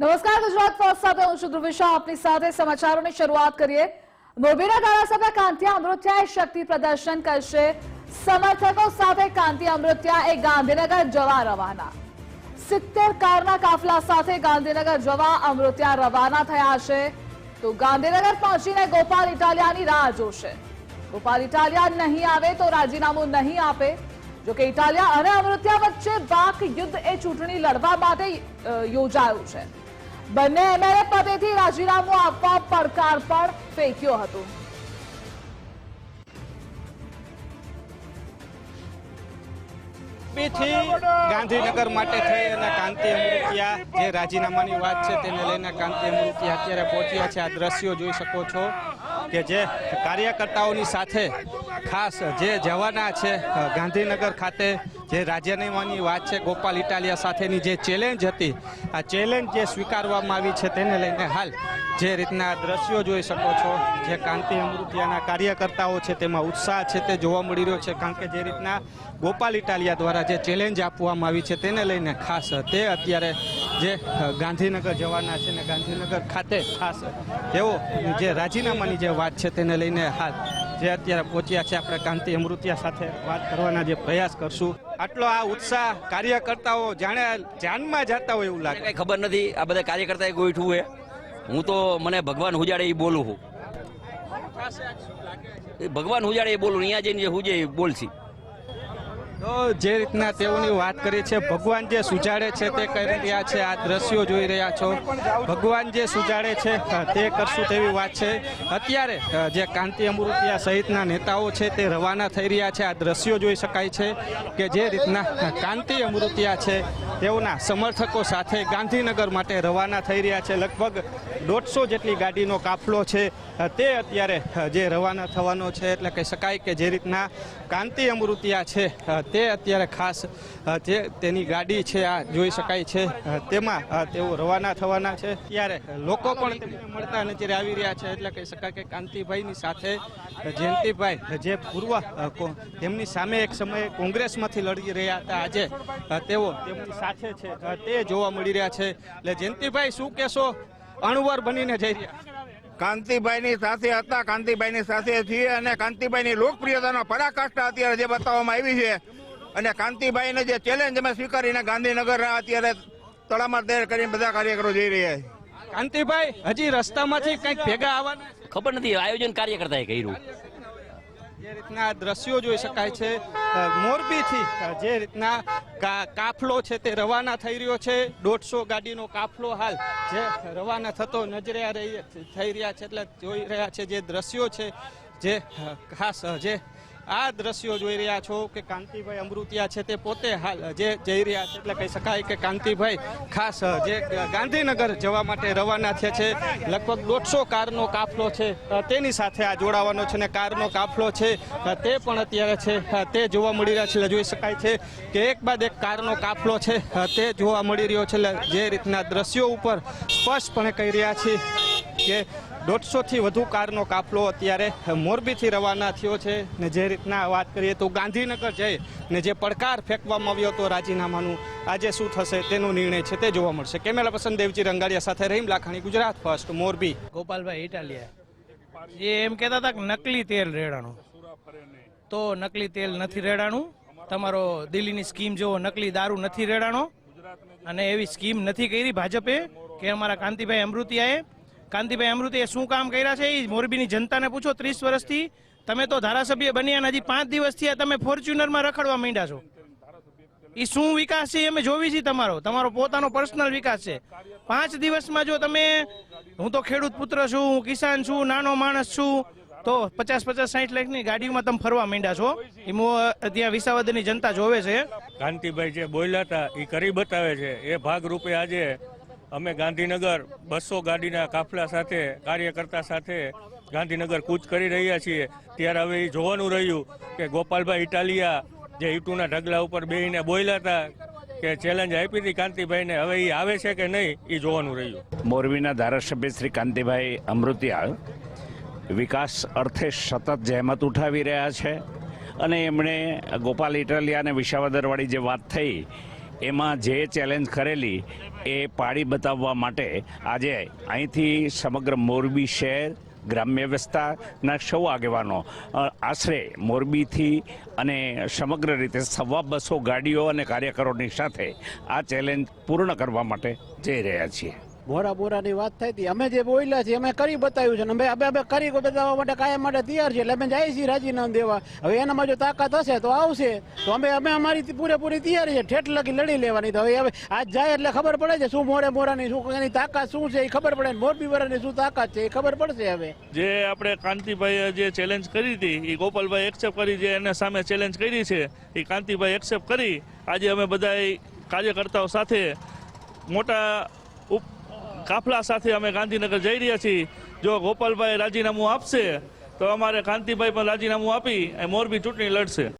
નમસ્કાર ગુજરાત ફર્સ્ટ સાથે, હું છું ધ્રુવિશા. આપની સાથે સમાચારોની શરૂઆત કરીએ. મોરબીના ધારાસભ્ય કાંતિયા અમૃત્યાએ શક્તિ પ્રદર્શન કરશે. સમર્થકો સાથે કાંતિ અમૃત્યા એ ગાંધીનગર જવા રવાના. સિત્તેર કારના કાફલા સાથે ગાંધીનગર જવા અમૃત્યા રવાના થયા છે. તો ગાંધીનગર પહોંચીને ગોપાલ ઇટાલિયાની રાહ જોશે. ગોપાલ ઇટાલિયા નહીં આવે તો રાજીનામું નહીં આપે. જોકે ઇટાલિયા અને અમૃત્યા વચ્ચે વાક યુદ્ધ એ ચૂંટણી લડવા માટે યોજાયું છે. બંને એમએલએ પદેથી રાજીનામું આપવા પડકાર પણ ફેંક્યો હતો. થી ગાંધીનગર માટે થઈ અને કાંતિ અમૃતિયા જે રાજીનામાની વાત છે તેને લઈને કાંતિ અમૃતિયા અત્યારે પહોંચ્યા છે. આ દ્રશ્યો જોઈ શકો છો કે જે કાર્યકર્તાઓની સાથે ખાસ જે જવાના છે ગાંધીનગર ખાતે જે રાજીનામાની વાત છે, ગોપાલ ઇટાલિયા સાથેની જે ચેલેન્જ હતી, આ ચેલેન્જ જે સ્વીકારવામાં આવી છે તેને લઈને હાલ જે રીતના દ્રશ્યો જોઈ શકો છો, જે કાંતિ અમૃતિયાના કાર્યકર્તાઓ છે તેમાં ઉત્સાહ છે તે જોવા મળી રહ્યો છે, કારણ કે જે રીતના ગોપાલ ઇટાલિયા દ્વારા જે ચેલેન્જ આપવામાં આવી છે તેને લઈને ખાસ તે અત્યારે જે ગાંધીનગર જવાના છે ને ગાંધીનગર ખાતે ખાસ તેઓ જે રાજીનામાની જે વાત છે તેને લઈને હાલ જે અત્યારે પહોંચ્યા છે, આપણે કાંતિ અમૃતિયા સાથે વાત કરવાના જે પ્રયાસ કરશું. આટલો આ ઉત્સાહ કાર્યકર્તાઓ જાણે જાનમાં જતા હોય એવું લાગે. કઈ ખબર નથી, આ બધા કાર્યકર્તાએ ગોઠવું હે? હું તો, મને ભગવાન હુજાડે એ બોલું છું ભગવાન હુજાડે એ બોલું, અહીંયા જઈને હુજે એ બોલશી. તો જે રીતના તેઓની વાત કરી છે, ભગવાન જે સુજાડે છે તે કરી રહ્યા છે, આ દ્રશ્યો જોઈ રહ્યા છો. ભગવાન જે સુજાડે છે તે કરશું તેવી વાત છે. અત્યારે જે કાંતિ અમૃતિયા સહિતના નેતાઓ છે તે રવાના થઈ રહ્યા છે. આ દ્રશ્યો જોઈ શકાય છે કે જે રીતના કાંતિ અમૃતિયા છે તેઓના સમર્થકો સાથે ગાંધીનગર માટે રવાના થઈ રહ્યા છે. લગભગ દોઢસો જેટલી ગાડીનો કાફલો છે. તે અત્યારે જે રવાના થવાનો છે, એટલે કહી શકાય કે જે રીતના કાંતિ અમૃતિયા છે તે અત્યારે ખાસ જે તેની ગાડી છે, આ જોઈ શકાય છે. તેમાં તેઓ રવાના થવાના છે. ત્યારે લોકો પણ મળતા નજરે આવી રહ્યા છે. એટલે કહી શકાય કે કાંતિભાઈની સાથે જયંતિભાઈ, જે પૂર્વ તેમની સામે એક સમયે કોંગ્રેસમાંથી લડી રહ્યા હતા. આજે તેઓ તેમની સાથે છે. તે જોવા મળી રહ્યા છે. એટલે જયંતિભાઈ, શું કહેશો? અણવર બનીને જઈ રહ્યા કાંતિભાઈની સાથે હતા. કાંતિભાઈની સાથે છીએ અને કાંતિભાઈની લોકપ્રિયતાનો પરાકાષ્ઠા અત્યારે જે બતાવવામાં આવી છે. અને કાંતિભાઈને જે ચેલેન્જ અમે સ્વીકારીને ગાંધીનગર અત્યારે તળામાર તૈયાર કરીને બધા કાર્યકરો જઈ રહ્યા છે. કાંતિભાઈ હજી રસ્તામાંથી કંઈક ભેગા આવવાના ખબર નથી આયોજન કાર્યકર્તાએ કર્યું. જે રીતના દ્રશ્યો જોઈ શકાય છે મોરબીથી જે રીતના કા- કાફલો છે તે રવાના થઈ રહ્યો છે દોઢસો ગાડીનો કાફલો હાલ જે રવાના થતો નજરે આ રહી થઈ રહ્યા છે એટલે જોઈ રહ્યા છે જે દ્રશ્યો છે જે ખાસ જે આ દ્રશ્યો જોઈ રહ્યા છો કે કાંતિભાઈ અમૃતિયા છે તે પોતે હાલ, જે જઈ રહ્યા છે, એટલે કહી શકાય કે કાંતિભાઈ ખાસ જે ગાંધીનગર જવા માટે રવાના થયા છે, લગભગ દોઢસો કારનો કાફલો છે તેની સાથે આ જોડાવાનો છે ને કારનો કાફલો છે તે પણ અત્યારે છે તે જોવા મળી રહ્યા છે, એટલે જોઈ શકાય છે કે એક બાદ એક કારનો કાફલો છે તે જોવા મળી રહ્યો છે, એટલે જે રીતના દ્રશ્યો ઉપર સ્પષ્ટપણે કહી રહ્યા છે કે દોઢસોથી વધુ કારનો કાફલો અત્યારે મોરબીથી રવાના થયો છે. ને જે રીતના વાત કરીએ તો ગાંધીનગર જઈ ને જે પડકાર ફેંકવામાં આવ્યો હતો રાજીનામાનું, આજે શું થશે તેનો નિર્ણય છે તે જોવા મળશે. કેમેરા પસંદ દેવજી રંગાડિયા સાથે રહીમ લાખાણી, ગુજરાત ફર્સ્ટ, મોરબી. ગોપાલભાઈ, ઇટાલિયા. એ એમ કહેતા હતા કે નકલી તેલ રેડાણું. તો નકલી તેલ નથી રેડાણું. તમારો દિલ્હીની સ્કીમ જેવો નકલી દારૂ નથી રેડાણો. અને એવી સ્કીમ નથી કરી ભાજપે કે અમારા કાંતિભાઈ અમૃતિયાએ કાંતિભાઈ અમૃતિયાએ શું કામ કર્યા છે? એ મોરબીની જનતાને પૂછો, ત્રીસ વર્ષથી તમે તો ધારાસભ્ય બન્યા હજી પાંચ દિવસથી તમે ફોર્ચ્યુનરમાં રખડવા માંડ્યા છો. એ શું વિકાસ છે અમે જોવી છીએ તમારો? તમારો પોતાનો પર્સનલ વિકાસ છે. પાંચ દિવસમાં જો તમે, હું તો ખેડૂત પુત્ર છું, હું કિસાન છું, નાનો માણસ છું, તો પચાસ પચાસ સાઠ લાખની ગાડીમાં તમે ફરવા માંડ્યા છો. એ ત્યાં વિસાવદરની જનતા જોવે છે. કાંતિભાઈ જે બોલ્યા હતા એ કરી બતાવે છે. એ ભાગરૂપે આજે અમે ગાંધીનગર બસો ગાડીના કાફલા સાથે, કાર્યકર્તા સાથે ગાંધીનગર કૂચ કરી રહ્યા છીએ. ત્યારે હવે એ જોવાનું રહ્યું કે ગોપાલભાઈ ઇટાલિયા જે ઈટુના ઢગલા ઉપર બેહીને બોલ્યા હતા, કે ચેલેન્જ આપી હતી કાંતિભાઈને, હવે એ આવે છે કે નહીં, એ જોવાનું રહ્યું. મોરબીના ધારાસભ્ય શ્રી કાંતિભાઈ અમૃતિયા વિકાસ અર્થે સતત જહેમત ઉઠાવી રહ્યા છે. અને એમણે ગોપાલ ઇટાલિયા અને વિશાવદરવાળી જે વાત થઈ એમાં જે ચેલેન્જ કરેલી એ પાડી બતાવવા માટે આજે અહીંથી સમગ્ર મોરબી શહેર ગ્રામ્ય વિસ્તારના સૌ આગેવાનો આશરે મોરબીથી અને સમગ્ર રીતે સવા બસો ગાડીઓ અને કાર્યકરોની સાથે આ ચેલેન્જ પૂર્ણ કરવા માટે જઈ રહ્યા છીએ. બોરા બોરાની વાત થઈ હતી અમે જે બોલ્યા છીએ, અમે કરી બતાવ્યું છે. અમે અમે અમે કરી બતાવવા માટે કાયમ માટે તૈયાર છે એટલે અમે જાય છીએ રાજીનામું દેવા. હવે એનામાં જો તાકાત હશે તો આવશે. તો અમે અમે અમારી પૂરેપૂરી તૈયારી છે. ઠેઠ લગી લડી લેવાની. તો હવે હવે આજ જાય એટલે ખબર પડે છે શું મોરે મોરાની શું એની તાકાત શું છે એ ખબર પડે મોરબી વાળાની શું તાકાત છે એ ખબર પડશે હવે. જે આપણે કાંતિભાઈએ જે ચેલેન્જ કરી હતી એ ગોપાલભાઈ એક્સેપ્ટ કરી જે એના સામે ચેલેન્જ કરી છે એ કાંતિભાઈ એક્સેપ્ટ કરી. આજે અમે બધા કાર્યકર્તાઓ સાથે મોટા કાફલા સાથે અમે ગાંધીનગર જઈ રહ્યા છીએ. જો ગોપાલભાઈ રાજીનામું આપશે, તો અમારે કાંતિભાઈ પણ રાજીનામું આપી મોરબી ચૂંટણી લડશે.